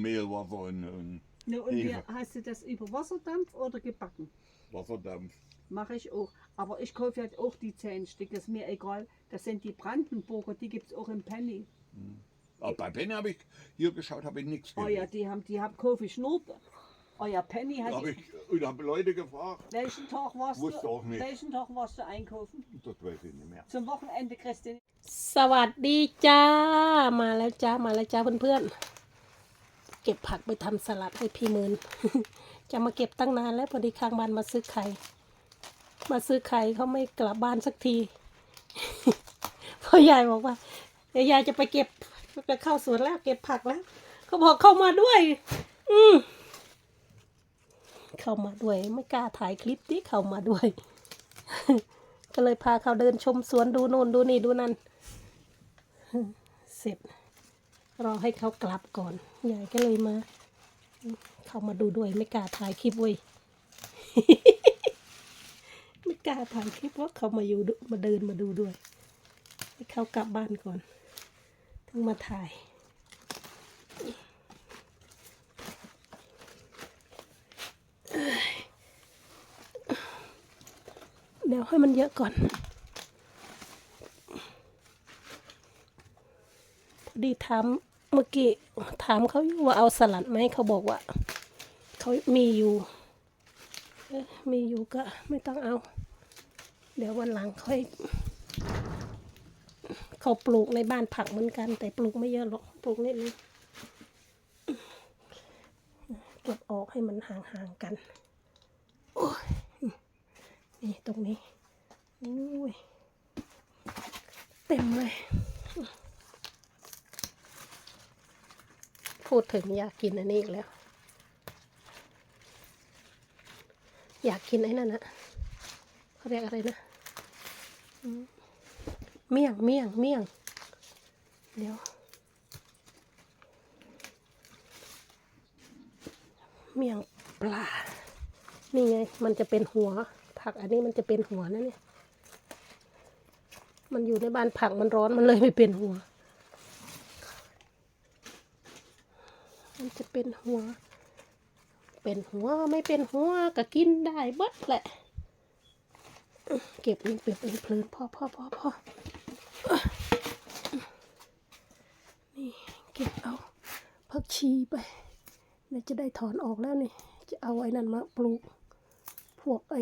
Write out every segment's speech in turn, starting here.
Mehlwasser und, und Ne, und wie Ja. hast du das über Wasserdampf oder gebacken? Wasserdampf. Mache ich auch. Aber ich kaufe halt auch die zehn Stück, das ist mir egal. Das sind die Brandenburger, die gibt es auch im Penny. Aber bei Ben habe ich hier geschaut, habe ich nichts Oh gesehen. ja, die haben, die haben kaufe ich nur. Oh ja, Penny Da hat. habe ich und habe Leute gefragt, Welchen Tag warst Wusste du? auch nicht. Welchen Tag warst du einkaufen? das weiß ich nicht mehr. Zum Wochenende kriegst du สวัสดีจ้า มาแล้วจ้า มาแล้วจ้าเพื่อนๆ เก็บผักไปทำสลัดให้พี่หมืนจะมาเก็บตั้งนานแล้วพอดีข้างบ้านมาซื้อไข่มาซื้อไข่เขาไม่กลับบ้านสักทีพ่อยายบอกว่าเดี๋ยวยายจะไปเก็บจะเข้าสวนแล้ว เก็บผักแล้วเขาบอกเข้ามาด้วย อืมเข้ามาด้วย ไม่กล้าถ่ายคลิปที่เข้ามาด้วย ก็เลยพาเขาเดินชมสวนดูโน่นดูนี่ดูนั่นเสร็จ รอให้เขากลับก่อนยายก็เลยมา เข้ามาดูด้วยไม่กล้าถ่ายคลิปเว้ยไม่กล้าถ่ายคลิปว่าเขามาอยู่มาเดินมาดูด้วย ให้เขากลับบ้านก่อน ถึงมาถ่ายเดี๋ยวให้มันเยอะก่อน พอดีถาม เมื่อกี้ถามเขาว่าเอาสลัดไหมเขาบอกว่าเขามีอยู่มีอยู่ก็ไม่ต้องเอา เดี๋ยววันหลังค่อยเขาปลูกในบ้านผักเหมือนกัน แต่ปลูกไม่เยอะหรอกปลูกนิดนึงเก็บออกให้มันห่างๆกันโอ้ยนี่ตรงนี้อุ้ยเต็มเลย พูดถึงอยากกินอันนี้อีกแล้ว อยากกินไอ้นั่นนะเขาเรียกอะไรนะเมี่ยงเมี่ยงเมี่ยง เดี๋ยว เมี่ยงปลา นี่ไง มันจะเป็นหัว ผักอันนี้มันจะเป็นหัวนะเนี่ย มันอยู่ในบ้านผักมันร้อนมันเลยไม่เป็นหัว มันจะเป็นหัว เป็นหัวไม่เป็นหัวก็กินได้เบิดแหละ เก็บนี่เก็บเป็นเพลินพ่อพ่อพ่อพ่อนี่เก็บเอาผักชีไปเดี๋ยวจะได้ถอนออกแล้วนี่ จะเอาไอ้นั่นมาปลูก พวกไอ้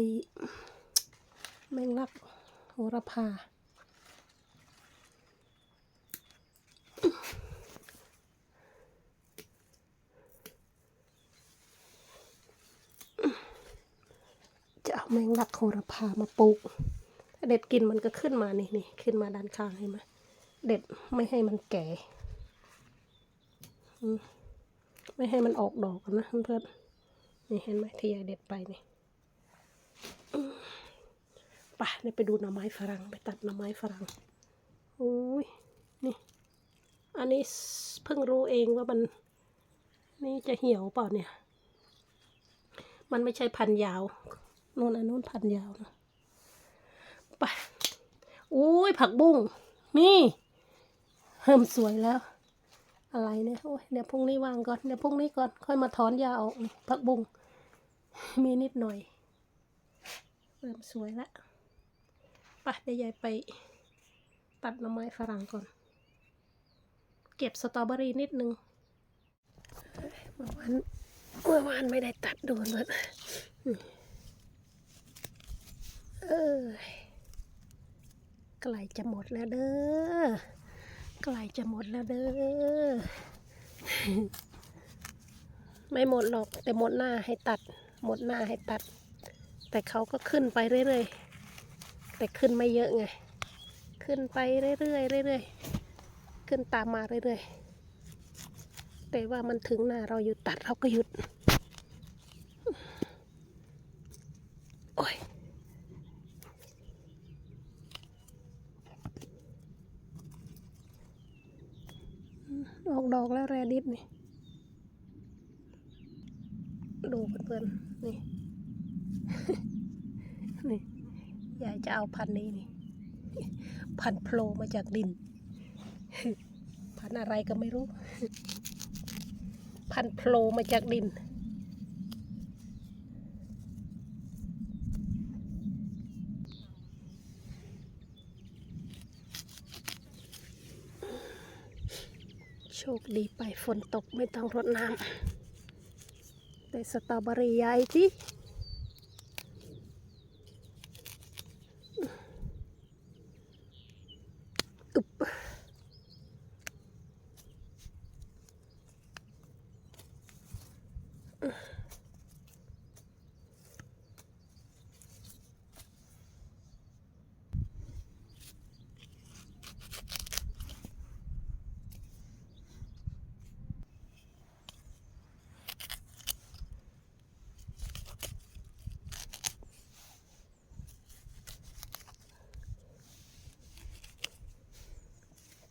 แมงลักโหระพา จะเอา แมงลักโหระพามาปลูกเด็ดกินมันก็ขึ้นมานี่นี่ขึ้นมาด้านข้างเห็นไหมเด็ดไม่ให้มันแก่ไม่ให้มันออกดอกนะเพื่อนนี่เห็นไหมที่ยายเด็ดไปนี่ไปเดี๋ยไปดูหน่อไม้ฝรั่งไปตัดหน่อไม้ฝรั่งโอ้ยนี่ อันนี้เพิ่งรู้เองว่ามัน นี่จะเหี่ยวเปล่าเนี่ย มันไม่ใช่พันยาว นู่นอันนู้นพันยาวนะไปอุ้ยผักบุ้งนี่เริ่มสวยแล้ว อะไรเนี่ยโอ้ยเดี๋ยวพรุ่งนี้วางก่อนเดี๋ยวพรุ่งนี้ก่อนค่อยมาถอนยาออกผักบุ้งมีนิดหน่อย เริ่มสวยแล้วไปเดี๋ยวยายไปตัดหน่อไม้ฝรั่งก่อน เก็บสตรอเบอรี่นิดนึงเมื่อวานเมื่อวานไม่ได้ตัดโดนเลย ใกล้จะหมดแล้วเด้อใกล้จะหมดแล้วเด้อ ไม่หมดหรอก แต่หมดหน้าให้ตัด หมดหน้าให้ตัด แต่เขาก็ขึ้นไปเรื่อยๆ แต่ขึ้นไม่เยอะไง ขึ้นไปเรื่อยๆเรื่อยๆ ขึ้นตามมาเรื่อยๆ แต่ว่ามันถึงหน้าเราหยุดตัดเราก็หยุด ออกดอกแล้วแรดิสนี่ ดูเพื่อนๆ นี่ นี่ยายจะเอาพันธุ์นี้นี่ พันธุ์โผล่มาจากดิน พันธุ์อะไรก็ไม่รู้ พันธุ์โผล่มาจากดิน ดีไปฝนตกไม่ต้องรดน้ำแต่สตรอเบอรี่ใหญ่ที่อึบ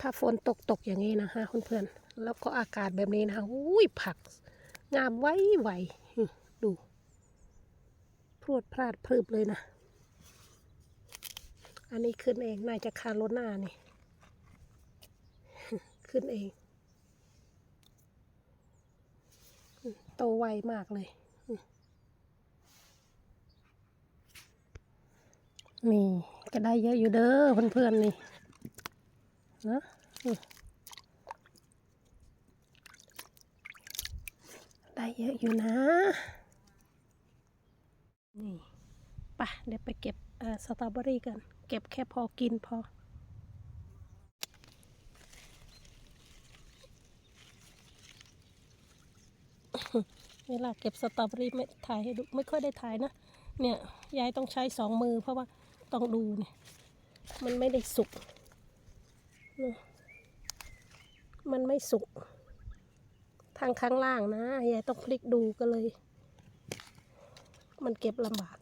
ถ้าฝนตกตกอย่างนี้นะคะเพื่อนๆแล้วก็อากาศแบบนี้นะคะอุ้ยผัก งามไว้ไหวดูพรวดพลาดพรึบเลยนะ อันนี้ขึ้นเองน่าจะคาโรน่านี่ ขึ้นเอง โตไวมากเลย นี่ก็ได้เยอะอยู่เด้อเพื่อนๆนี่ นะได้เยอะอยู่นะ นี่ปะเดี๋ยวไปเก็บสตรอเบอรี่กัน เก็บแค่พอกินพอเวลาเก็บสตรอเบอรี่ไม่ถ่ายให้ดูไม่ค่อยได้ถ่ายนะ เนี่ยยายต้องใช้สองมือเพราะว่าต้องดูเนี่ย มันไม่ได้สุก มันไม่สุก ทางข้างล่างนะยายต้องพลิกดูก็เลย มันเก็บลำบาก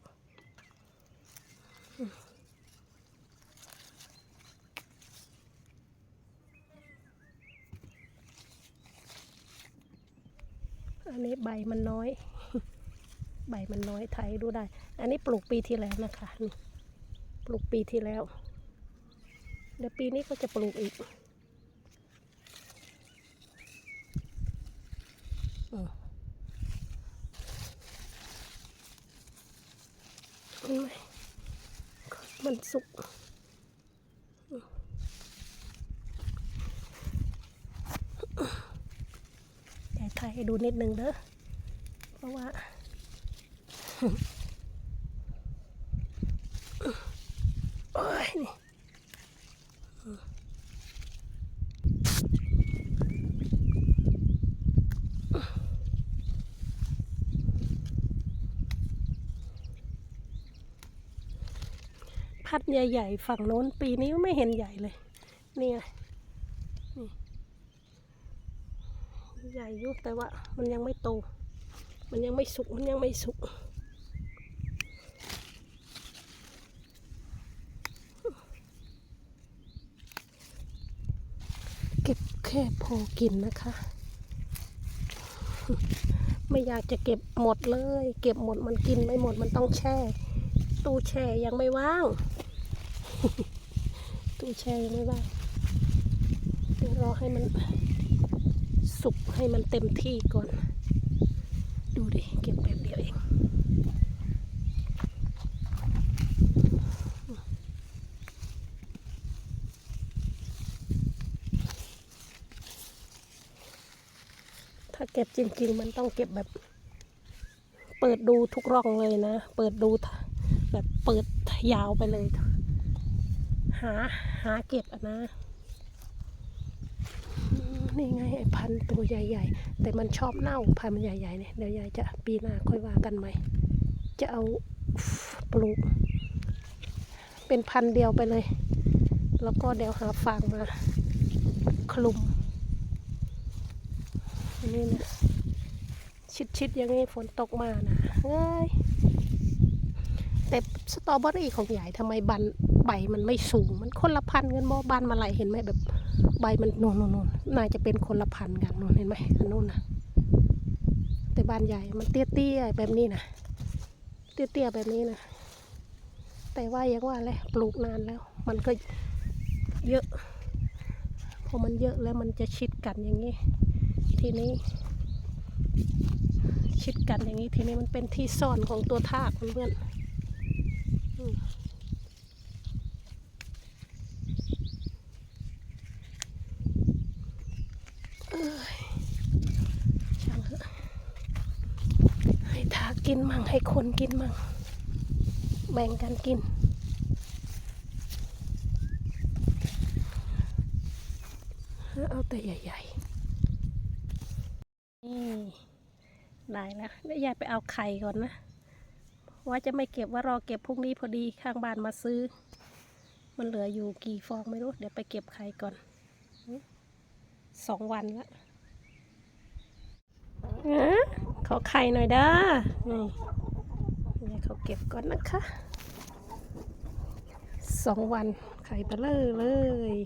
อันนี้ใบมันน้อย ใบมันน้อยไทยดูได้ อันนี้ปลูกปีที่แล้วนะคะ นี่ ปลูกปีที่แล้ว เดี๋ยวปีนี้ก็จะปลูกอีกมันสุกอืมยายถ่ายให้ดูนิดนึงเด้อ เพราะว่า โอ้ยนี่ พัดใหญ่ๆฝั่งโน้นปีนี้ไม่เห็นใหญ่เลย นี่ไงนี่ใหญ่ยุแต่ว่า มันยังไม่โต มันยังไม่สุกมันยังไม่สุกเก็บแค่พอกินนะคะ ไม่อยากจะเก็บหมดเลย เก็บหมดมันกินไม่หมดมันต้องแช่ ตู้แช่ยังไม่ว่าง ตู้แช่ยังไม่ว่างเดี๋ยวรอให้มันสุกให้มันเต็มที่ก่อน ดูดิ เก็บแบบเดียวเอง ถ้าเก็บจริงๆ มันต้องเก็บแบบ เปิดดูทุกร่องเลยนะ เปิดดู แบบเปิดยาวไปเลย หาหาเก็บอะนะ นี่ไงไอ้พันตัวใหญ่ ๆ แต่มันชอบเน่าพันมันใหญ่ๆเนี่ยเดี๋ยวยายจะปีหน้าค่อยว่ากันไหม่ จะเอาปลูก เป็นพันเดียวไปเลย แล้วก็เดี๋ยวหาฟางมาคลุมนนี้นะชิดๆอย่างนี้ฝนตกมานะเฮ้ย แต่สตรอเบอรี่ของใหญ่ทำไมบันใบมันไม่สูง มันคนละพันกันบ่บานมาลายเห็นไหมแบบ ใบมันน่นโน่นน่นน่าจะเป็นคนละพันกันโน่นเห็นไหมอันนู้นนะแต่บานใหญ่มันเตี้ยๆแบบนี้นะเตี้ยๆแบบนี้นะแต่ว่ายังว่าแหละปลูกนานแล้ว มันก็เยอะพอมันเยอะแล้วมันจะชิดกันอย่างนี้ ทีนี้ ชิดกันอย่างนี้ทีนี้มันเป็นที่ซ่อนของตัวทากเพื่อนๆ ให้ทากินมั่งให้คนกินมั่ง แบ่งกันกินเอาแต่ใหญ่ๆ นี่ ได้แล้วเดี๋ยวยายไปเอาไข่ก่อนนะ ว่าจะไม่เก็บว่ารอเก็บพรุ่งนี้พอดีข้างบ้านมาซื้อ มันเหลืออยู่กี่ฟองไม่รู้ เดี๋ยวไปเก็บไข่ก่อนสองวันละอขอไข่หน่อยเด้อนี่เดี๋ยวเขาเก็บก่อนนะคะสองวันไข่เบลอเลย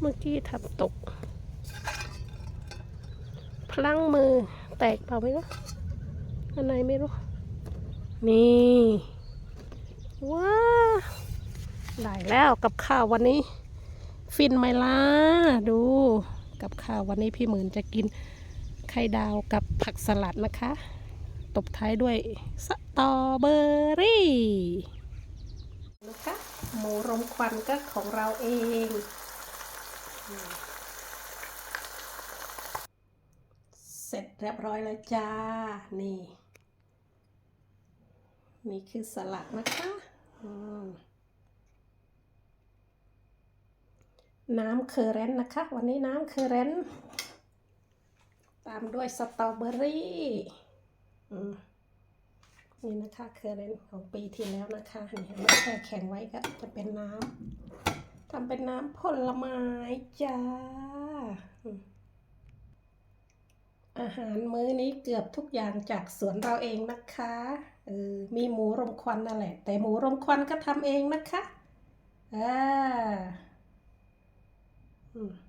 เมื่อกี้ทับตก ลั้งมือ แตกเปล่าไม่รู้อันไหนไม่รู้ นี่ ว้า ได้แล้วกับข้าววันนี้ ฟินไหมล่ะ ดู กับข้าววันนี้พี่หมื่นจะกินไข่ดาวกับผักสลัดนะคะ ตบท้ายด้วยสตรอเบอรี่นะคะหมูรมควันก็ของเราเอง เสร็จเรียบร้อยแล้วจ้า นี่ นี่คือสลัดนะคะน้ำเคอร์เรนต์นะคะ วันนี้น้ำเคอร์เรนต์ตามด้วยสตรอเบอรี่อืมนี่นะคะเคอร์เรนต์ของปีที่แล้วนะคะนี่เห็นไหมแช่แข็งไว้ก็จะเป็นน้ำทำเป็นน้ำผลไม้จ้า อาหารมื้อนี้เกือบทุกอย่างจากสวนเราเองนะคะเออมีหมูรมควันนั่นแหละ แต่หมูรมควันก็ทำเองนะคะอ่าอืม